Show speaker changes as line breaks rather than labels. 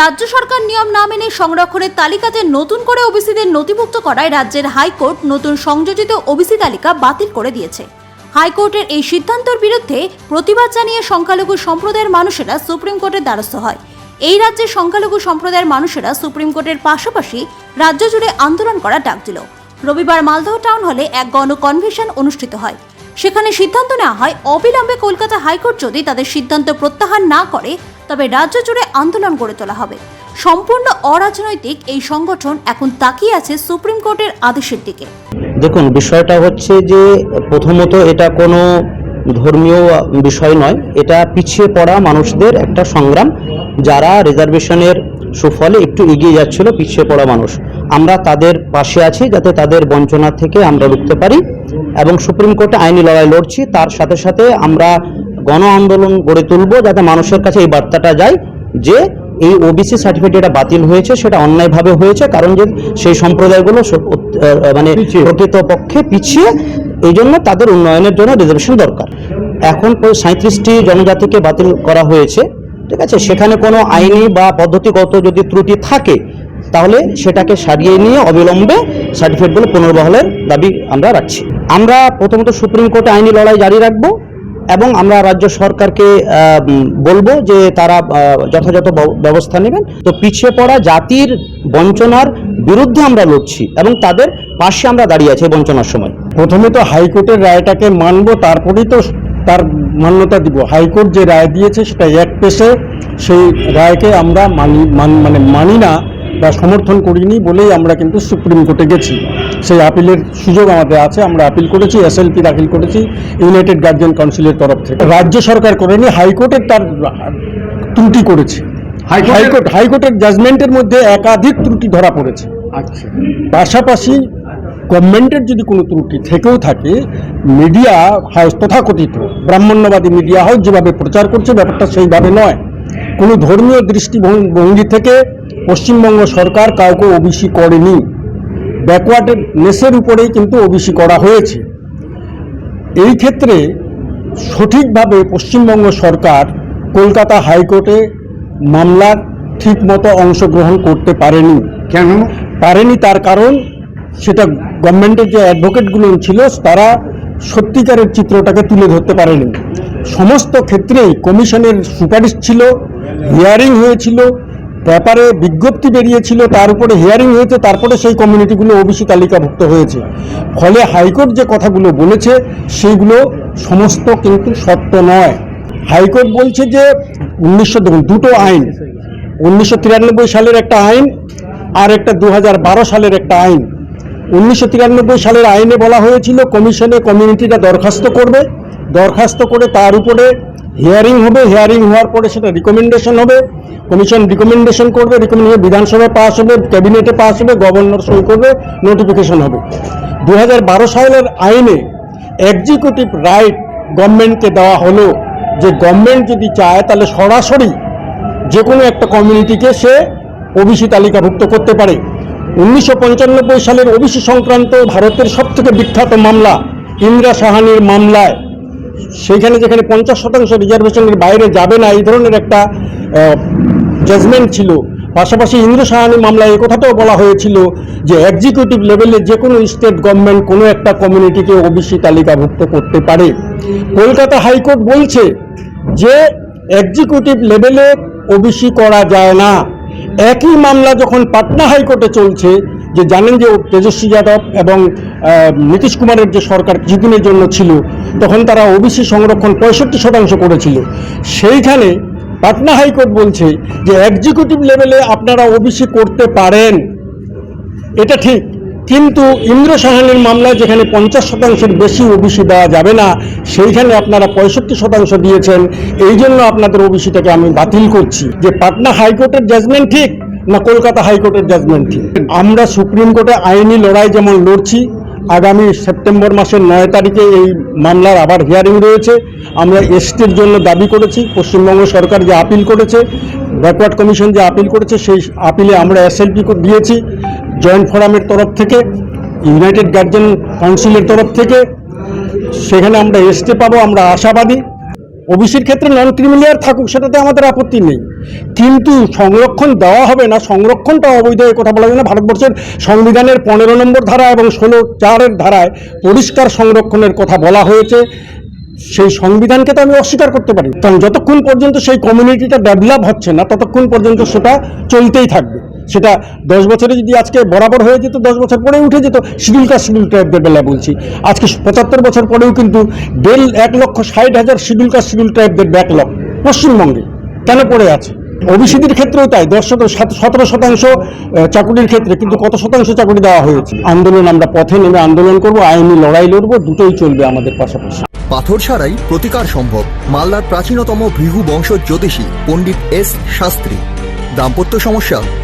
রাজ্য সরকার নিয়ম না মেনে সংরক্ষণের তালিকাতে নতুন করে ওবিসিদের নথিভুক্ত করায় রাজ্যের হাইকোর্ট নতুন সংযোজিত ওবিসি তালিকা বাতিল করে দিয়েছে। হাইকোর্টের এই সিদ্ধান্তের বিরুদ্ধে প্রতিবাদ জানিয়ে সংখ্যালঘু সম্প্রদায়ের মানুষেরা সুপ্রিম কোর্টের দ্বারস্থ হয়। এই রাজ্যের সংখ্যালঘু সম্প্রদায়ের মানুষেরা সুপ্রিম কোর্টের পাশাপাশি রাজ্য জুড়ে আন্দোলন করার ডাক দিল। রবিবার মালদহ টাউন হলে এক গণ কনভেনশন অনুষ্ঠিত হয়। সেখানে সিদ্ধান্ত নেওয়া হয়, অবিলম্বে কলকাতা হাইকোর্ট যদি তাদের সিদ্ধান্ত প্রত্যাহার না করে তবে রাজ্য জুড়ে আন্দোলন গড়ে তোলা হবে। সম্পূর্ণ অরাজনৈতিক এই সংগঠন এখন তাকিয়ে আছে সুপ্রিম কোর্টের আদেশের দিকে।
দেখুন, বিষয়টা হচ্ছে যে প্রথমত এটা কোনো ধর্মীয় বিষয় নয়, এটা পিছিয়ে পড়া মানুষদের একটা সংগ্রাম যারা রিজার্ভেশনের সুফলে একটু এগিয়ে যাচ্ছিল, পিছিয়ে পড়া মানুষ। আমরা তাদের পাশে আছি যাতে তাদের বঞ্চনা থেকে আমরা রুখতে পারি এবং সুপ্রিম কোর্টে আইনি লড়াই লড়ছি, তার সাথে সাথে আমরা গণ আন্দোলন গড়ে তুলব যাতে মানুষের কাছে এই বার্তাটা যায় যে এই ওবিসি সার্টিফিকেট এটা বাতিল হয়েছে সেটা অন্যায়ভাবে হয়েছে কারণ যে সেই সম্প্রদায়গুলো মানে প্রকৃতপক্ষে পিছিয়ে এই জন্য তাদের উন্নয়নের জন্য রিজার্ভেশন দরকার। এখন সাঁত্রিশটি জনজাতিকে বাতিল করা হয়েছে ঠিক আছে? সেখানে কোনো আইনি বা পদ্ধতিগত যদি ত্রুটি থাকে তাহলে সেটাকে সারিয়ে নিয়ে অবিলম্বে সার্টিফিকেটগুলো পুনর্বহলের দাবি আমরা রাখছি। আমরা প্রথমত সুপ্রিম কোর্টে আইনি লড়াই জারি রাখব এবং আমরা রাজ্য সরকারকে বলব যে তারা যথাযথ ব্যবস্থা নেবেন। তো পিছিয়ে পড়া জাতির বঞ্চনার বিরুদ্ধে আমরা লড়ছি এবং তাদের পাশে আমরা দাঁড়িয়ে আছি বঞ্চনার সময়।
প্রথমে তো হাইকোর্টের রায়টাকে মানবো, তারপরেই তো তার মান্যতা দিব। হাইকোর্ট যে রায় দিয়েছে সেটা এক পেশে, সেই রায়কে আমরা মান- মানে মানি না বা সমর্থন করিনি বলেই আমরা কিন্তু সুপ্রিম কোর্টে গেছি। সেই আপিলের সুযোগ আমাদের আছে। আমরা আপিল করেছি এসএলপি দাখিল করেছি ইউনাইটেড গার্জিয়ান কাউন্সিলের তরফ থেকে। রাজ্য সরকার করেনি হাইকোর্টের তার ত্রুটি করেছে। হাইকোর্ট হাইকোর্টের জাজমেন্টের মধ্যে একাধিক ত্রুটি ধরা পড়েছে।
আচ্ছা।
পাশাপাশি গভর্নমেন্টের যদি কোনো ত্রুটি থেকেও থাকে মিডিয়া হাউস তথাকথিত ব্রাহ্মণ্যবাদী মিডিয়া হাউস যেভাবে প্রচার করছে ব্যাপারটা সেইভাবে নয়। কোনো ধর্মীয় দৃষ্টিভঙ্গি থেকে পশ্চিমবঙ্গ সরকার কাউকে ওবিসি করেনি। ব্যাকওয়ার্ডের নেসের উপরেই কিন্তু ওবিসি করা হয়েছে। এই ক্ষেত্রে সঠিকভাবে পশ্চিমবঙ্গ সরকার কলকাতা হাইকোর্টে মামলার ঠিকমতো অংশগ্রহণ করতে পারেনি।
কেন?
পারেনি তার কারণ সেটা গভর্নমেন্টের যে অ্যাডভোকেটগুলো ছিল তারা সত্যিকারের চিত্রটাকে তুলে ধরতে পারেনি। সমস্ত ক্ষেত্রেই কমিশনের সুপারিশ ছিল হিয়ারিং হয়েছিল ব্যাপারে বিজ্ঞপ্তি বেরিয়েছিল, তার উপরে হিয়ারিং হয়েছে, তারপরে সেই কমিউনিটিগুলো ওবিসি তালিকাভুক্ত হয়েছে। ফলে হাইকোর্ট যে কথাগুলো বলেছে সেইগুলো সমস্ত কিন্তু সত্য নয়। হাইকোর্ট বলছে যে উনিশশো দুটো আইন, উনিশশো তিরানব্বই সালের একটা আইন আর একটা দু হাজার বারো সালের একটা আইন। উনিশশো তিরানব্বই সালের আইনে বলা হয়েছিল, কমিশনে কমিউনিটিটা দরখাস্ত করবে। দরখাস্ত করে তার উপরে হিয়ারিং হবে হিয়ারিং হওয়ার পরে সেটা রিকমেন্ডেশন হবে। কমিশন রিকমেন্ডেশন করবে রিকমেন্ডেশন বিধানসভায় পাস হবে ক্যাবিনেটে পাস হবে গভর্নর সই করবে নোটিফিকেশন হবে। দু হাজার বারো সালের আইনে এক্সিকিউটিভ রাইট গভর্নমেন্টকে দেওয়া হলো। যে গভর্নমেন্ট যদি চায়, তাহলে সরাসরি যে কোনো একটা কমিউনিটিকে সে ওবিসি তালিকাভুক্ত করতে পারে। উনিশশো সালের ওবিসি সংক্রান্ত ভারতের সবথেকে বিখ্যাত মামলা, ইন্দিরা সাহানির মামলায় সেইখানে যেখানে পঞ্চাশ শতাংশ রিজার্ভেশনের বাইরে যাবে না, এই ধরনের একটা জাজমেন্ট ছিল। পাশাপাশি ইন্দ্র সাহানি মামলায় এ কথাটাও বলা হয়েছিল যে এক্সিকিউটিভ লেভেলে যে কোনো স্টেট গভর্নমেন্ট কোনো একটা কমিউনিটিকে ওবিসি তালিকাভুক্ত করতে পারে। কলকাতা হাইকোর্ট বলছে যে এক্সিকিউটিভ লেভেলে ওবিসি করা যায় না। একই মামলা যখন পাটনা হাইকোর্টে চলছে, যে জানেন যে তেজস্বী যাদব এবং নীতিশ কুমারের যে সরকার কিছুদিনের জন্য ছিল তখন তারা ওবিসি সংরক্ষণ পঁয়ষট্টি শতাংশ করেছিল। সেইখানে পাটনা হাইকোর্ট বলছে যে এক্সিকিউটিভ লেভেলে আপনারা ওবিসি করতে পারেন। এটা ঠিক, কিন্তু ইন্দ্র সাহানির মামলায় যেখানে পঞ্চাশ শতাংশের বেশি ওবিসি দেওয়া যাবে না, সেইখানে আপনারা পঁয়ষট্টি শতাংশ দিয়েছেন। এই জন্য আপনাদের ওবিসিটাকে আমি বাতিল করছি। যে পাটনা হাইকোর্টের জাজমেন্ট ঠিক, না কলকাতা হাইকোর্টের জাজমেন্ট ঠিক? আমরা সুপ্রিম কোর্টে আইনি লড়াই যেমন লড়ছি আগামী সেপ্টেম্বর মাসের নয় তারিখে এই মামলার আবার হিয়ারিং রয়েছে। আমরা এসটির জন্য দাবি করেছি, পশ্চিমবঙ্গ সরকার যে আপিল করেছে, ব্যাকওয়ার্ড কমিশন যে আপিল করেছে, সেই আপিলে আমরা এসএলপি দিয়েছি জয়েন্ট ফোরামের তরফ থেকে, ইউনাইটেড গার্জেন কাউন্সিলের তরফ থেকে। সেখানে আমরা এসতে পাবো, আমরা আশাবাদী। ওবিসির ক্ষেত্রে নন ক্রিমিলিয়ার থাকুক, সেটাতে আমাদের আপত্তি নেই। কিন্তু সংরক্ষণ দেওয়া হবে না, সংরক্ষণটা অবৈধ এ কথা বলা যায় না। ভারতবর্ষের সংবিধানের পনেরো নম্বর ধারা এবং ষোলো চারের ধারায় পরিষ্কার সংরক্ষণের কথা বলা হয়েছে। সেই সংবিধানকে তো আমি অস্বীকার করতে পারি। কারণ যতক্ষণ পর্যন্ত সেই কমিউনিটিটা ডেভেলপ হচ্ছে না, ততক্ষণ পর্যন্ত সেটা চলতেই থাকবে। সেটা দশ বছরে যদি আজকে বরাবর হয়ে যেত, দশ বছর পরে উঠে যেত শিডিউল কাস্ট শিডিউল ট্রাইবদের বেলায় বলছি। আজকে পঁচাত্তর বছর পরেও কিন্তু দেড় এক লক্ষ ষাট হাজার শিডিউল কাস্ট শিডিউল ট্রাইবদের ব্যাকলগ পশ্চিমবঙ্গে কেন পড়ে আছে? ওবিসিদের ক্ষেত্রেও তাই, দশ সতেরো শতাংশ চাকুরির ক্ষেত্রে কিন্তু কত শতাংশ চাকুরি দেওয়া হয়েছে? আন্দোলন আমরা পথে নেমে আন্দোলন করব, আইনি লড়াই লড়বো, দুটোই চলবে আমাদের পাশাপাশি।
পাথর ছাড়াই প্রতিকার সম্ভব, মালদার প্রাচীনতম ভৃগু বংশ জ্যোতিষী পণ্ডিত এস শাস্ত্রী। দাম্পত্য সমস্যা